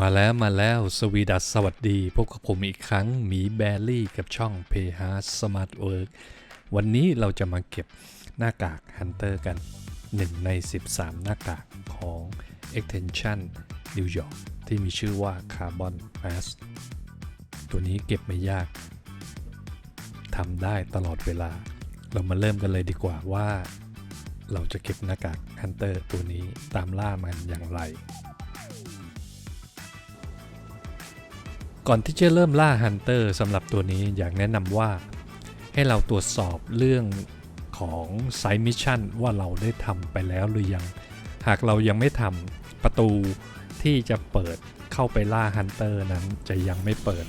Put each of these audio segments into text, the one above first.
มาแล้วมาแล้วสวีดัสสวัสดี พบกับผมอีกครั้งหมีแบลลี่กับช่อง p h a r Smart Work วันนี้เราจะมาเก็บหน้ากาก Hunter กัน 1 ใน 13 หน้ากากของ Extension New York ที่มีชื่อว่า Carbon Mask ตัวนี้เก็บไม่ยากทำได้ตลอดเวลา เรามาเริ่มกันเลยดีกว่าว่า เราจะเก็บหน้ากาก Hunter ตัวนี้ตามล่ามันอย่างไร ก่อนที่จะเริ่มล่าฮันเตอร์สำหรับตัวนี้อยากแนะนำว่า ให้เราตรวจสอบเรื่องของไซมิชชั่นว่าเราได้ทำไปแล้วหรือยัง หากเรายังไม่ทำประตูที่จะเปิดเข้าไปล่าฮันเตอร์นั้นจะยังไม่เปิด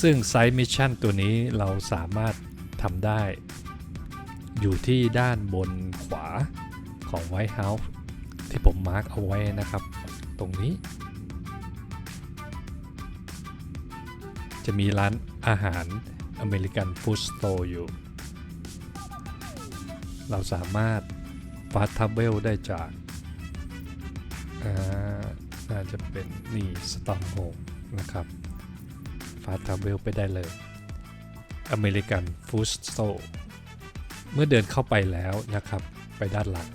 ซึ่งไซมิชชั่นตัวนี้เราสามารถทำได้ อยู่ที่ด้านบนขวาของ White House ที่ผมมาร์กเอาไว้นะครับ ตรงนี้ จะมีร้านอาหารอเมริกันฟู้ดสโตร์อยู่ เราสามารถฟาสทับเวลได้จากอาน่าจะเป็นนี่สตอมโฮมนะครับฟาสทับเวลไปได้เลยอเมริกันฟู้ดสโตร์เมื่อเดินเข้าไปแล้วนะครับ ไปด้านหลัง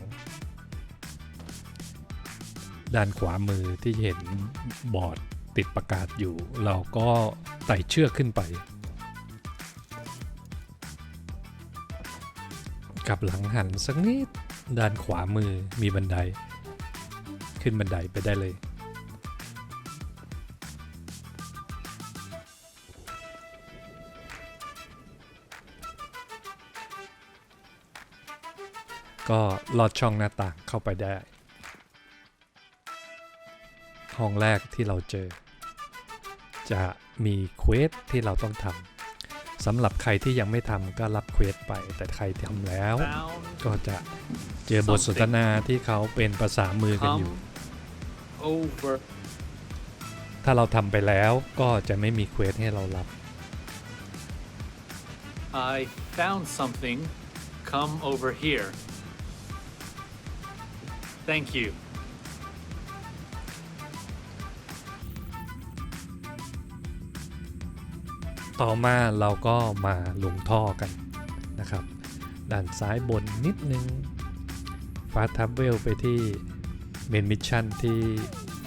ด้านขวามือที่เห็นบอร์ดติดประกาศอยู่ เราก็ ไต่เชือกขึ้นไป กลับหลังหันสักนิด ด้านขวามือมีบันได ขึ้นบันไดไปได้เลย ก็ลอดช่องหน้าต่างเข้าไปได้ ห้องแรกที่เราเจอ จะ มีเควสที่เราต้องทำสำหรับใครที่ยังไม่ทำก็รับเควสไป แต่ใครทำแล้ว ก็จะเจอบทสนทนาที่เขาเป็นภาษามือกันอยู่ over. ถ้าเราทำไปแล้วก็จะไม่มีเควสให้เรารับ I found something. Come over here. Thank you. ต่อมาเราก็มาลงท่อกันนะครับ ด้านซ้ายบนนิดนึงฟาสทับเวลไปที่เมนมิชชั่นที่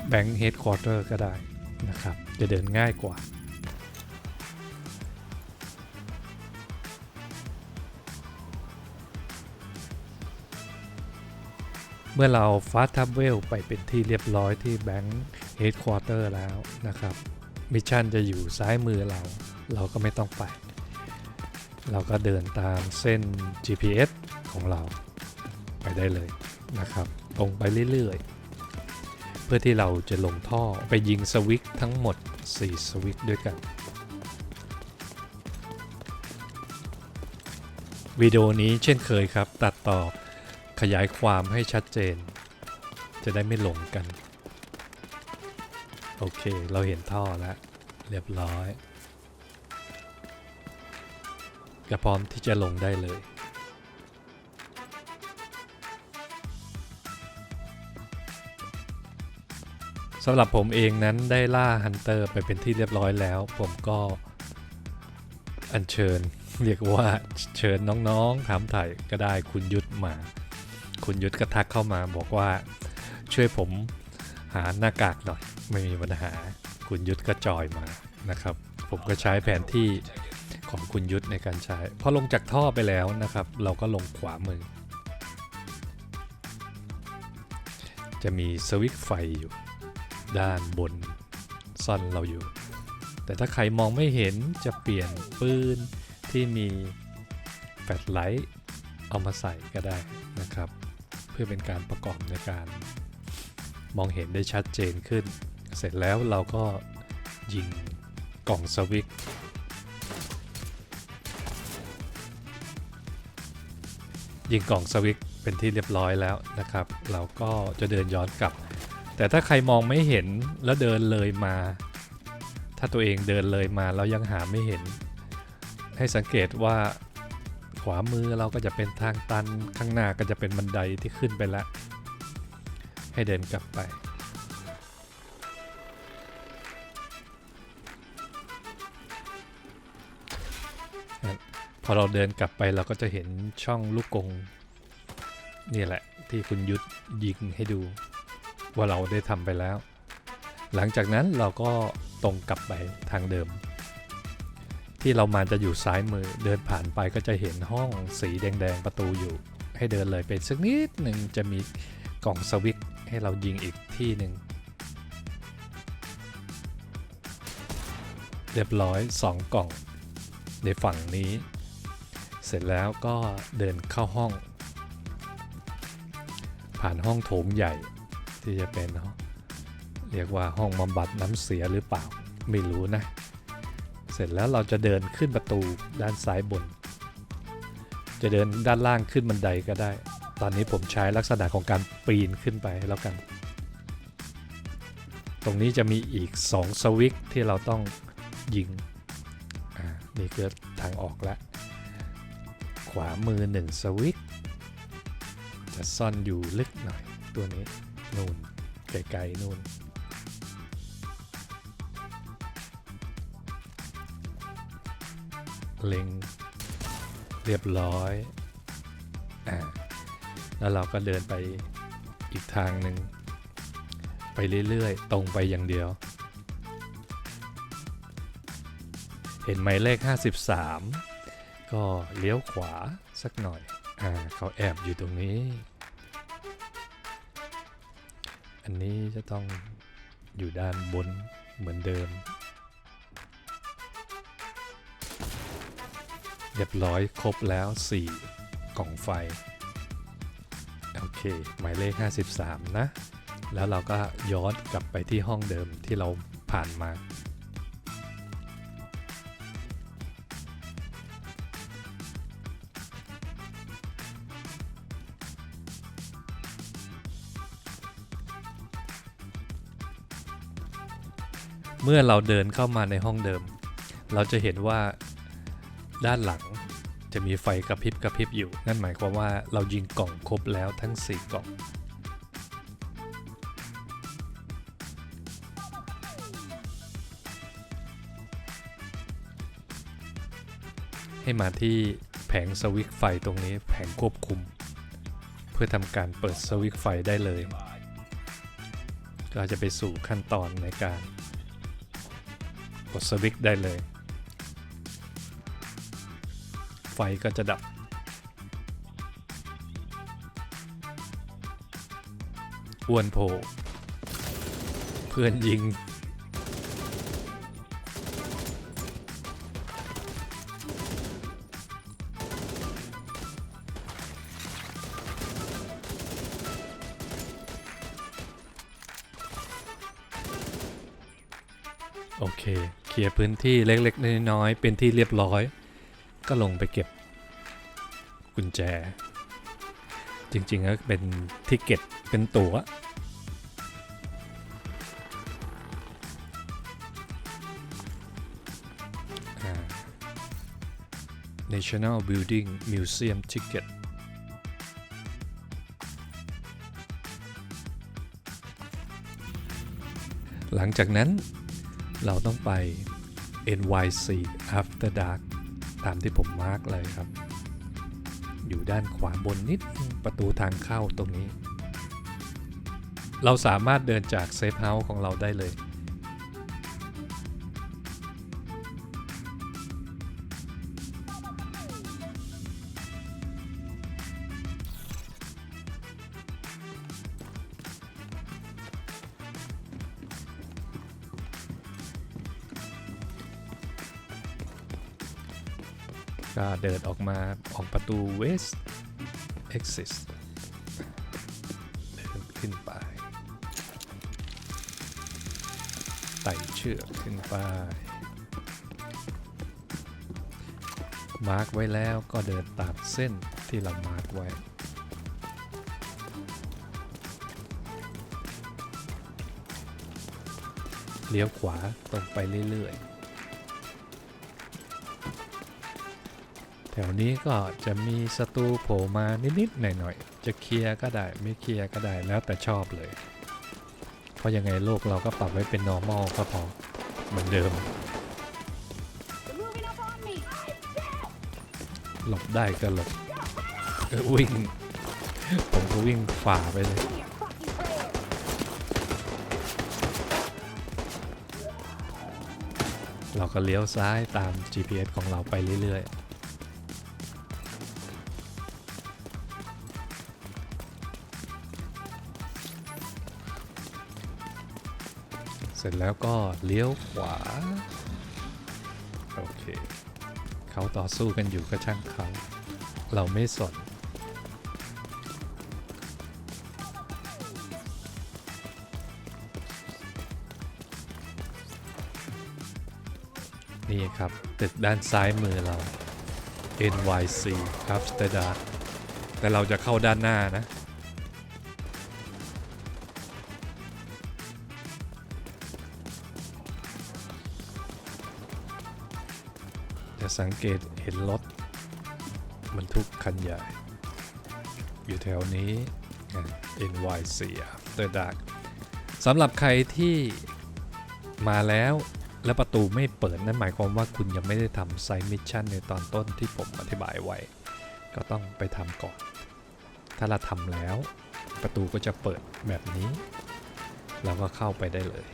แบงค์เฮดค q อเตอร์ก็ได้นะครับ จะเดินง่ายกว่าเมื่อเราฟาสทับเวลไปเป็นที่เรียบร้อยที่แบงค์เฮดค q u อเตอร์แล้วนะครับ มิชชั่นจะอยู่ซ้ายมือเรา เราก็ไม่ต้องไป เราก็เดินตามเส้น GPS ของเราไปได้เลยนะครับ ตรงไปเรื่อยๆ เพื่อที่เราจะลงท่อไปยิงสวิกทั้งหมด 4 สวิกด้วยกันวิดีโอนี้เช่นเคยครับ ตัดต่อขยายความให้ชัดเจน จะได้ไม่หลงกัน โอเค เราเห็นท่อแล้ว เรียบร้อยก็พร้อมที่จะลงได้เลย สำหรับผมเองนั้นได้ล่าฮันเตอร์ไปเป็นที่เรียบร้อยแล้ว ผมก็อัญเชิญ เรียกว่าเชิญน้องๆถามถ่ายก็ได้คุณยุทธมา คุณยุทธก็ทักเข้ามาบอกว่าช่วยผม หาหน้ากากหน่อย ไม่มีปัญหาคุณยุทธก็จอยมานะครับ ผมก็ใช้แผนที่ของคุณยุทธในการใช้ พอลงจากท่อไปแล้วนะครับ เราก็ลงขวามือ จะมีสวิตช์ไฟอยู่ ด้านบนซ่อนเราอยู่ แต่ถ้าใครมองไม่เห็นจะเปลี่ยนปืนที่มีแฟลชไลท์เอามาใส่ก็ได้นะครับ เพื่อเป็นการประกอบในการ มองเห็นได้ชัดเจนขึ้น เสร็จแล้วเราก็ยิงกล่องสวิตช์ยิงกล่องสวิตช์เป็นที่เรียบร้อยแล้วนะครับ เราก็จะเดินย้อนกลับ แต่ถ้าใครมองไม่เห็นแล้วเดินเลยมา ถ้าตัวเองเดินเลยมาแล้วยังหาไม่เห็น ให้สังเกตว่าขวามือเราก็จะเป็นทางตันข้างหน้าก็จะเป็นบันไดที่ขึ้นไปแล้ว ให้เดินกลับไป พอเราเดินกลับไปเราก็จะเห็นช่องลูกกงนี่แหละที่คุณยุทธยิงให้ดูว่าเราได้ทำไปแล้ว หลังจากนั้นเราก็ตรงกลับไปทางเดิม ที่เรามาจะอยู่ซ้ายมือเดินผ่านไปก็จะเห็นห้องสีแดงๆประตูอยู่ ให้เดินเลยไปสักนิดหนึ่งจะมีกล่องสวิต ให้เรายิงอีกที่หนึ่งเรียบร้อย 2 กล่อง ในฝั่งนี้ เสร็จแล้วก็เดินเข้าห้อง ผ่านห้องโถงใหญ่ที่จะเป็นเรียกว่าห้องบำบัดน้ำเสียหรือเปล่า ไม่รู้นะ เสร็จแล้วเราจะเดินขึ้นประตูด้านซ้ายบน จะเดินด้านล่างขึ้นบันไดก็ได้ ตอนนี้ผมใช้ลักษณะของการปีนขึ้นไปแล้วกัน ตรงนี้จะมีอีก 2 สวิตที่เราต้องยิง อ่า นี่คือทางออกล้วขวามือ 1 สวิตจะซ่อนอยู่ลึกหน่อยตัวนี้นู่นไกลๆนู่นเล็งเรียบร้อย อ่า แล้วเราก็เดินไปอีกทางหนึ่งไปเรื่อยๆ ตรงไปอย่างเดียว เห็นไหมเลข 53 ก็เลี้ยวขวาสักหน่อย อ่าเขาแอบอยู่ตรงนี้ อันนี้จะต้องอยู่ด้านบนเหมือนเดิม เรียบร้อยครบแล้ว 4 กล่องไฟ เค หมายเลข 53 นะ แล้วเราก็ย้อนกลับไปที่ห้องเดิมที่เราผ่านมา เมื่อเราเดินเข้ามาในห้องเดิม เราจะเห็นว่าด้านหลัง จะมีไฟกระพริบกระพริบอยู่ นั่นหมายความว่าเรายิงกล่องครบแล้วทั้ง 4 กล่องให้มาที่แผงสวิตช์ไฟตรงนี้แผงควบคุม เพื่อทำการเปิดสวิตช์ไฟได้เลย ก็จะไปสู่ขั้นตอนในการกดสวิตช์ได้เลย ฟก็จะดับ อ้วนโผล่เพื่อนยิง โอเค เคลียร์พื้นที่เล็ก ๆ น้อยๆเป็นที่เรียบร้อย ก็ลงไปเก็บกุญแจ จริงๆก็เป็นทิเก็ตเป็นตัว๋วอ่า National Building Museum Ticket หลังจากนั้นเราต้องไป NYC After Dark ตามที่ผมมาร์กเลยครับ อยู่ด้านขวาบนนิดประตูทางเข้าตรงนี้ เราสามารถเดินจากเซฟเฮาส์ของเราได้เลย ก็เดินออกมาออกประตู West Exit เดินขึ้นไปไต่เชือกขึ้นไป มาร์กไว้แล้วก็เดินตามเส้นที่เรามาร์กไว้ เลี้ยวขวาตรงไปเรื่อยๆ ถวนี้ก็จะมีศัตรูโผล่มานิดๆหน่อยๆ จะเคลียร์ก็ได้ไม่เคลียร์ก็ได้แล้วแต่ชอบเลย เพราะยังไงโลกเราก็ปรับไว้เป็น normal ก็พอเหมือนเดิม หลบได้ก็หลบก็วิ่ง ผมก็วิ่งฝ่าไปเลยเราก็เลี้ยวซ้ายตาม GPS ของเราไปเรื่อยๆ เสร็จแล้วก็เลี้ยวขวา โอเค เขาต่อสู้กันอยู่ก็ช่างเขา เราไม่สนนี่ครับตึกด้านซ้ายมือเรา NYC Amsterdam แต่เราจะเข้าด้านหน้านะ จะสังเกตเห็นรถบรรทุกคันใหญ่ อยู่แถวนี้ NYC Amsterdam สำหรับใครที่มาแล้วและประตูไม่เปิดนั่นหมายความว่าคุณยังไม่ได้ทำไซมิชชั่นในตอนต้นที่ผมอธิบายไว้ ก็ต้องไปทำก่อน ถ้าเราทำแล้ว ประตูก็จะเปิดแบบนี้ เราก็เข้าไปได้เลย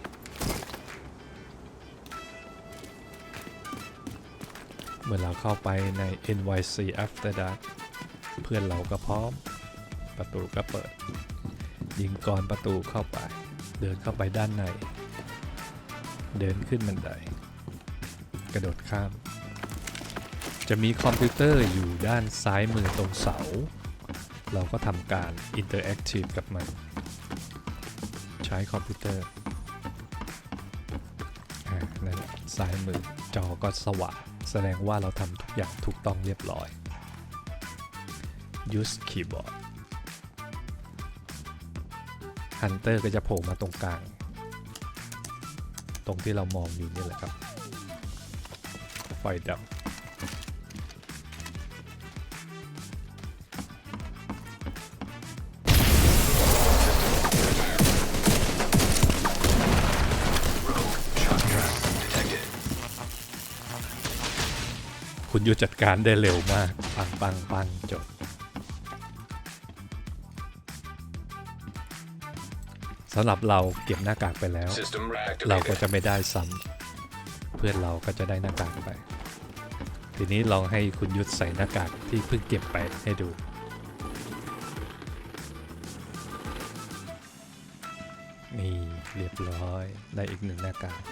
เมื่อเราเข้าไปใน NYC After Dark เพื่อนเราก็พร้อม ประตูก็เปิด ยิงก่อนประตูเข้าไป เดินเข้าไปด้านใน เดินขึ้นบันได กระโดดข้าม จะมีคอมพิวเตอร์อยู่ด้านซ้ายมือตรงเสา เราก็ทำการ Interactive กับมัน ใช้คอมพิวเตอร์อ่านั่นซ้ายมือจอก็สว่าง แสดงว่าเราทำทุกอย่างถูกต้องเรียบร้อย Use Keyboard Hunter ก็จะโผล่มาตรงกลาง ตรงที่เรามองอยู่นี่แหละครับไฟดับ คุณยุทธจัดการได้เร็วมาก ปังปังปังจบ สำหรับเราเก็บหน้ากากไปแล้ว System เราก็ activated. จะไม่ได้ซ้ำเพื่อนเราก็จะได้หน้ากากไป ทีนี้ลองให้คุณยุทธใส่หน้ากากที่เพิ่งเก็บไปให้ดูนี่เรียบร้อยได้อีกหนึ่งหน้ากาก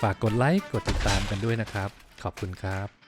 ฝากกดไลค์กดติดตามกันด้วยนะครับ ขอบคุณครับ